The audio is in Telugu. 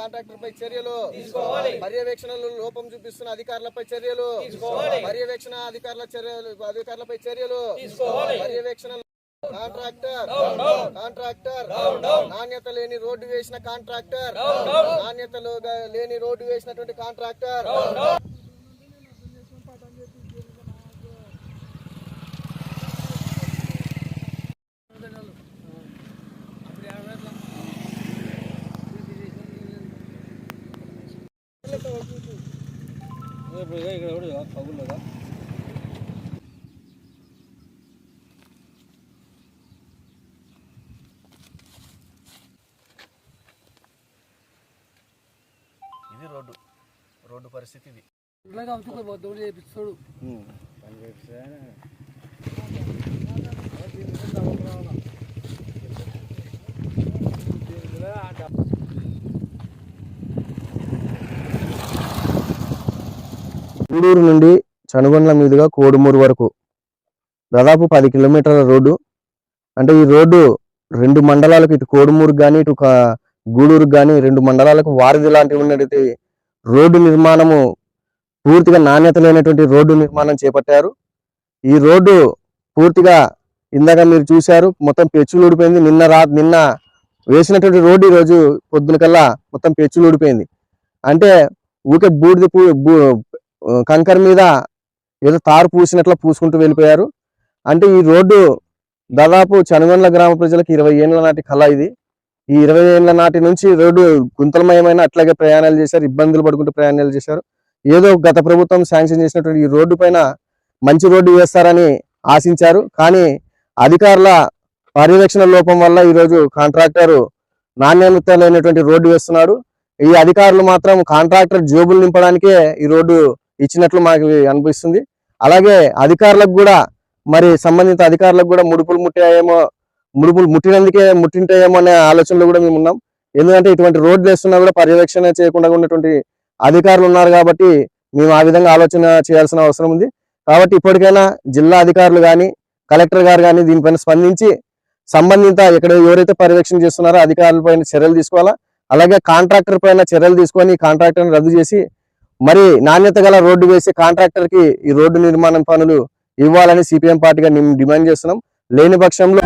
కాంట్రాక్టర్ పై చర్యలు పర్యవేక్షణలో లోపం చూపిస్తున్న అధికారులపై చర్యలు పర్యవేక్షణ అధికారుల చర్యలు అధికారులపై చర్యలు పర్యవేక్షణ కాంట్రాక్టర్ కాంట్రాక్టర్ నాణ్యత లేని రోడ్డు వేసిన కాంట్రాక్టర్ నాణ్యతలో లేని రోడ్డు వేసినటువంటి కాంట్రాక్టర్ ఇది రోడ్డు రోడ్డు పరిస్థితి ఇది. ఇట్లాగా అమ్ముకోబోద్దు చేపిస్తాడు. గూడూరు నుండి చనుగొండల మీదుగా కోడుమూరు వరకు. దాదాపు పది కిలోమీటర్ల రోడ్డు. అంటే ఈ రోడ్డు రెండు మండలాలకు ఇటు కోడుమూరు కానీ ఇటు గూడూరు కానీ రెండు మండలాలకు వారధి లాంటివి ఉన్నటువంటి రోడ్డు నిర్మాణము పూర్తిగా నాణ్యత లేనటువంటి రోడ్డు నిర్మాణం చేపట్టారు. ఈ రోడ్డు పూర్తిగా ఇందాక మీరు చూశారు మొత్తం పెచ్చులు ఊడిపోయింది. నిన్న రా నిన్న వేసినటువంటి రోడ్డు ఈరోజు పొద్దున కల్లా మొత్తం పెచ్చులు ఊడిపోయింది. అంటే ఊకే బూడిద పూ బూ కంకర్ మీద ఏదో తారు పూసినట్లు పూసుకుంటూ వెళ్ళిపోయారు. అంటే ఈ రోడ్డు దాదాపు చనుగొండ్ల గ్రామ ప్రజలకు ఇరవై ఏళ్ళ నాటి కళ ఇది. ఈ ఇరవై ఏళ్ళ నాటి నుంచి రోడ్డు గుంతలమయమైన అట్లాగే ప్రయాణాలు చేశారు ఇబ్బందులు పడుకుంటూ ప్రయాణాలు చేశారు. ఏదో గత ప్రభుత్వం శాంక్షన్ చేసినటువంటి ఈ రోడ్డు పైన మంచి రోడ్డు వేస్తారని ఆశించారు. కానీ అధికారుల పర్యవేక్షణ లోపం వల్ల ఈరోజు కాంట్రాక్టర్ నాణ్యత లేనటువంటి రోడ్డు వేస్తున్నాడు. ఈ అధికారులు మాత్రం కాంట్రాక్టర్ జోబులు నింపడానికే ఈ రోడ్డు ఇచ్చినట్లు మాకు అనిపిస్తుంది. అలాగే అధికారులకు కూడా మరి సంబంధిత అధికారులకు కూడా ముడుపులు ముట్టాయేమో ముడుపులు ముట్టినందుకే ముట్టింటాయేమో అనే ఆలోచనలో కూడా మేము ఉన్నాం. ఎందుకంటే ఇటువంటి రోడ్లు వేస్తున్నా కూడా పర్యవేక్షణ చేయకుండా ఉన్నటువంటి అధికారులు ఉన్నారు కాబట్టి మేము ఆ విధంగా ఆలోచన చేయాల్సిన అవసరం ఉంది. కాబట్టి ఇప్పటికైనా జిల్లా అధికారులు కానీ కలెక్టర్ గారు కానీ దీనిపైన స్పందించి సంబంధిత ఇక్కడ ఎవరైతే పర్యవేక్షణ చేస్తున్నారో అధికారులపైన చర్యలు తీసుకోవాలా? అలాగే కాంట్రాక్టర్ పైన చర్యలు తీసుకొని కాంట్రాక్టర్ని రద్దు చేసి మరి నాణ్యత గల రోడ్డు వేసే కాంట్రాక్టర్కి ఈ రోడ్డు నిర్మాణం పనులు ఇవ్వాలని సిపిఎం పార్టీగా మేము డిమాండ్ చేస్తున్నాం. లేని పక్షంలో